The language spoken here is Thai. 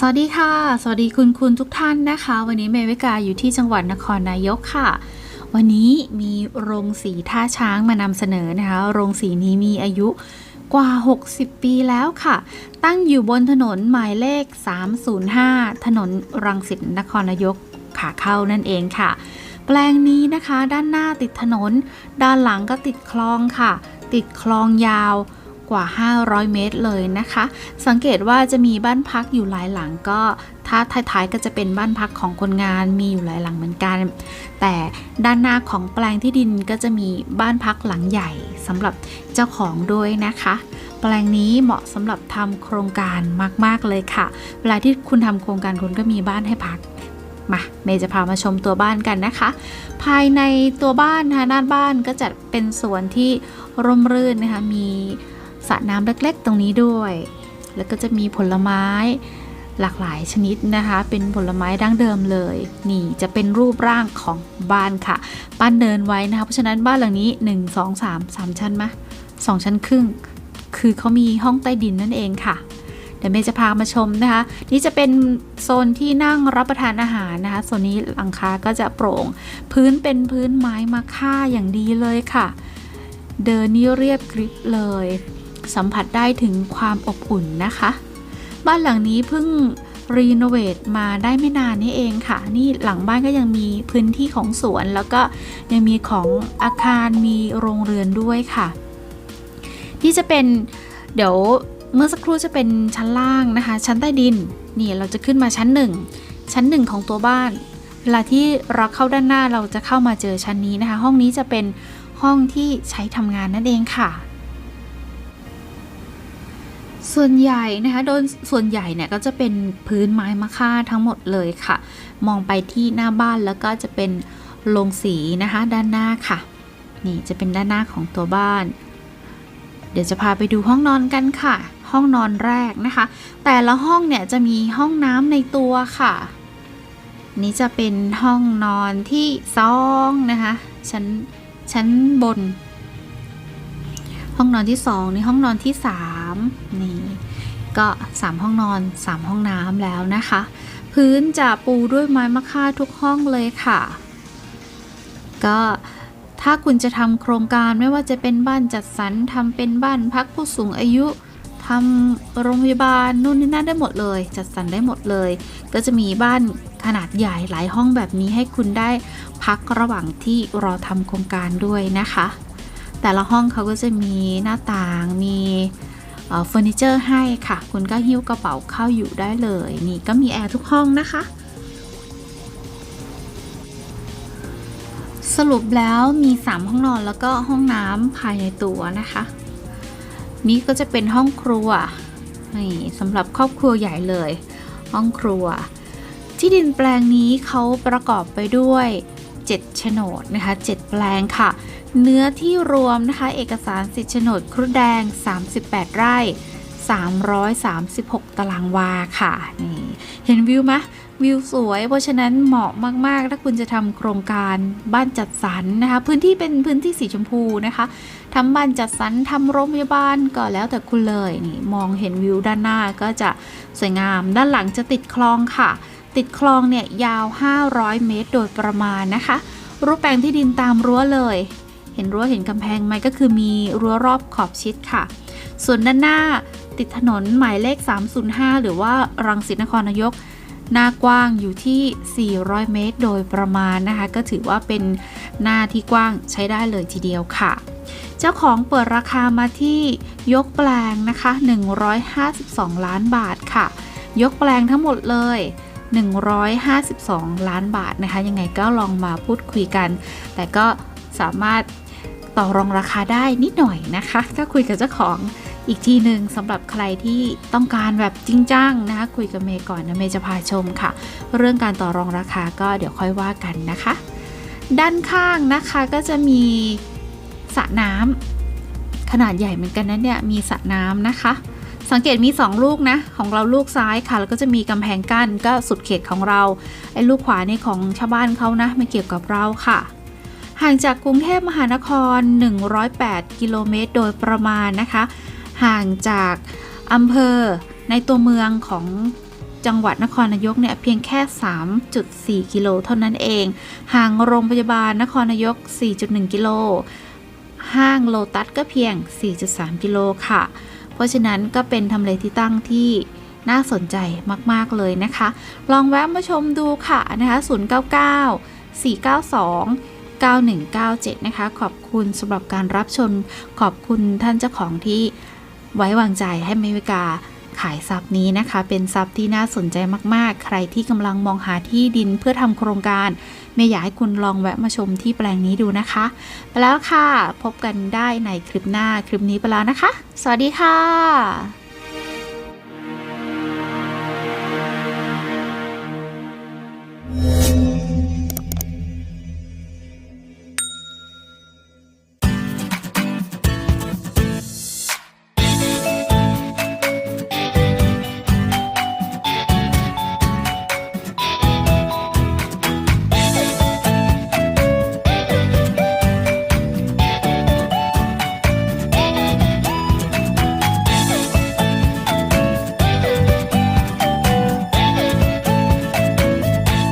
สวัสดีค่ะ สวัสดีคุณคุณทุกท่านนะคะ วันนี้เมวิกาอยู่ที่จังหวัดนครนายกค่ะ วันนี้มีโรงสีท่าช้างมานำเสนอนะคะ โรงสีนี้มีอายุกว่า 60 ปีแล้วค่ะ ตั้งอยู่บนถนนหมายเลข 305 ถนนรังสิตนครนายกขาเข้านั่นเองค่ะ แปลงนี้นะคะ ด้านหน้าติดถนน ด้านหลังก็ติดคลองค่ะ ติดคลองยาว กว่า 500 เมตรเลยนะคะ สังเกตว่าจะมีบ้านพักอยู่หลายหลังก็ถ้าท้ายๆก็จะเป็นบ้านพักของคนงานมีอยู่หลายหลังเหมือนกัน แต่ด้านหน้าของแปลงที่ดินก็จะมีบ้านพักหลังใหญ่สำหรับเจ้าของด้วยนะคะ แปลงนี้เหมาะสำหรับทำโครงการมากๆเลยค่ะ เวลาที่คุณทำโครงการคุณก็มีบ้านให้พักมาเมย์จะพามาชมตัวบ้านกันนะคะ ภายในตัวบ้านนะคะด้านบ้านก็จะเป็นสวนที่ร่มรื่นนะคะมี สระน้ำเล็กๆ ตรงนี้ด้วย แล้วก็จะมีผลไม้หลากหลายชนิดนะคะ เป็นผลไม้ดั้งเดิมเลย นี่จะเป็นรูปร่างของบ้านค่ะ บ้านเดินไว้นะคะ เพราะฉะนั้นบ้านหลังนี้ 1 2 3 3 ชั้นไหมสองชั้นครึ่ง คือเขามีห้องใต้ดินนั่นเองค่ะ เดี๋ยวเมย์จะพามาชมนะคะ นี่จะเป็นโซนที่นั่งรับประทานอาหารนะคะ โซนนี้หลังคาก็จะโปร่ง พื้นเป็นพื้นไม้มาค่าอย่างดีเลยค่ะ เดินนี่เรียบกริบเลย สัมผัสได้ถึงความอบอุ่นนะคะ บ้านหลังนี้เพิ่งรีโนเวทมาได้ไม่นานนี่เองค่ะ นี่หลังบ้านก็ยังมีพื้นที่ของสวน แล้วก็ยังมีของอาคารมีโรงเรือนด้วยค่ะที่จะเป็นเดี๋ยวเมื่อสักครู่จะเป็นชั้นล่างนะคะ ชั้นใต้ดินนี่เราจะขึ้นมาชั้นหนึ่งชั้นหนึ่งของตัวบ้าน เวลาที่เราเข้าด้านหน้าเราจะเข้ามาเจอชั้นนี้นะคะ ห้องนี้จะเป็นห้องที่ใช้ทำงานนั่นเองค่ะ ส่วนใหญ่นะคะโดยส่วนใหญ่เนี่ยก็จะเป็นพื้นไม้มะค่าทั้งหมดเลยค่ะ มองไปที่หน้าบ้านแล้วก็จะเป็นโรงสีนะคะด้านหน้าค่ะ นี่จะเป็นด้านหน้าของตัวบ้าน เดี๋ยวจะพาไปดูห้องนอนกันค่ะ ห้องนอนแรกนะคะ แต่ละห้องเนี่ยจะมีห้องน้ำในตัวค่ะ นี่จะเป็นห้องนอนที่สองนะคะชั้นชั้นบน ห้องนอนที่สองนี่ห้องนอนที่สาม นี่ก็สามห้องนอนสามห้องน้ำแล้วนะคะ พื้นจะปูด้วยไม้มะค่าทุกห้องเลยค่ะ ก็ถ้าคุณจะทำโครงการไม่ว่าจะเป็นบ้านจัดสรรทำเป็นบ้านพักผู้สูงอายุทำโรงพยาบาลนู่นนี่นั่นได้หมดเลย จัดสรรได้หมดเลย ก็จะมีบ้านขนาดใหญ่หลายห้องแบบนี้ให้คุณได้พักระหว่างที่รอทำโครงการด้วยนะคะ แต่ละห้องเขาก็จะมีหน้าต่างมี เฟอร์นิเจอร์ให้ค่ะ คุณก็หิ้วกระเป๋าเข้าอยู่ได้เลย นี่ก็มีแอร์ทุกห้องนะคะ สรุปแล้วมี 3 ห้องนอนแล้วก็ห้องน้ำภายในตัวนะคะ นี่ก็จะเป็นห้องครัวนี่สำหรับครอบครัวใหญ่เลย ห้องครัว ที่ดินแปลงนี้เขาประกอบไปด้วย 7โฉนดนะคะ7แปลงค่ะ เนื้อที่รวมนะคะ เอกสารสิทธิโฉนดครุแดง 38 ไร่ 336 ตารางวาค่ะนี่เห็นวิวไหมวิวสวย เพราะฉะนั้นเหมาะมาก ๆ ถ้าคุณจะทำโครงการบ้านจัดสรรนะคะ พื้นที่เป็นพื้นที่สีชมพูนะคะทำบ้านจัดสรรทำโรงพยาบาลก็แล้วแต่คุณเลยนี่มองเห็นวิวด้านหน้าก็จะสวยงาม ด้านหลังจะติดคลองค่ะ ติดคลองเนี่ยยาว 500 เมตรโดยประมาณนะคะ รูปแปลงที่ดินตามรั้วเลย เห็นรั้วเห็นกำแพงไหมก็คือมีรั้วรอบขอบชิดค่ะ ส่วนด้านหน้าติดถนนหมายเลข 305 หรือว่ารังสิตนครนายก หน้ากว้างอยู่ที่ 400 เมตร โดยประมาณนะคะ ก็ถือว่าเป็นหน้าที่กว้างใช้ได้เลยทีเดียวค่ะ เจ้าของเปิดราคามาที่ยกแปลงนะคะ 152 ล้านบาทค่ะ ยกแปลงทั้งหมดเลย 152 ล้านบาทนะคะ ยังไงก็ลองมาพูดคุยกัน แต่ก็สามารถต่อรองราคาได้นิดหน่อยนะคะถ้าคุยกับเจ้าของอีกทีหนึ่งสำหรับใครที่ต้องการแบบจริงจังนะคะคุยกับเมย์ก่อนนะเมย์จะพาชมค่ะ เรื่องการต่อรองราคาก็เดี๋ยวค่อยว่ากันนะคะ ด้านข้างนะคะก็จะมีสระน้ำขนาดใหญ่เหมือนกันนะเนี่ยมีสระน้ำนะคะ สังเกตมี 2 ลูกนะ ของเราลูกซ้ายค่ะ แล้วก็จะมีกำแพงกั้นก็สุดเขตของเราไอ้ลูกขวานี่ของชาวบ้านเขานะไม่เกี่ยวกับเราค่ะ ห่างจากกรุงเทพมหานคร 108 กิโลเมตรโดยประมาณนะคะ ห่างจากอำเภอในตัวเมืองของจังหวัดนครนายกเนี่ยเพียงแค่ 3.4 กิโลเท่านั้นเอง ห่างโรงพยาบาลนครนายก 4.1 กิโล ห้างโลตัสก็เพียง 4.3 กิโลค่ะ เพราะฉะนั้นก็เป็นทำเลที่ตั้งที่น่าสนใจมาก ๆ เลยนะคะ ลองแวะมาชมดูค่ะนะคะ099 492 9197 นะคะ ขอบคุณสำหรับการรับชม ขอบคุณท่านเจ้าของที่ไว้วางใจให้เมวิกา ขายทรัพย์นี้นะคะ เป็นทรัพย์ที่น่าสนใจมาก ๆ ใครที่กำลังมองหาที่ดินเพื่อทำโครงการเมย์อยากให้คุณลองแวะมาชมที่แปลงนี้ดูนะคะ ไปแล้วค่ะ พบกันได้ในคลิปหน้าคลิปนี้ไปแล้วนะคะ สวัสดีค่ะ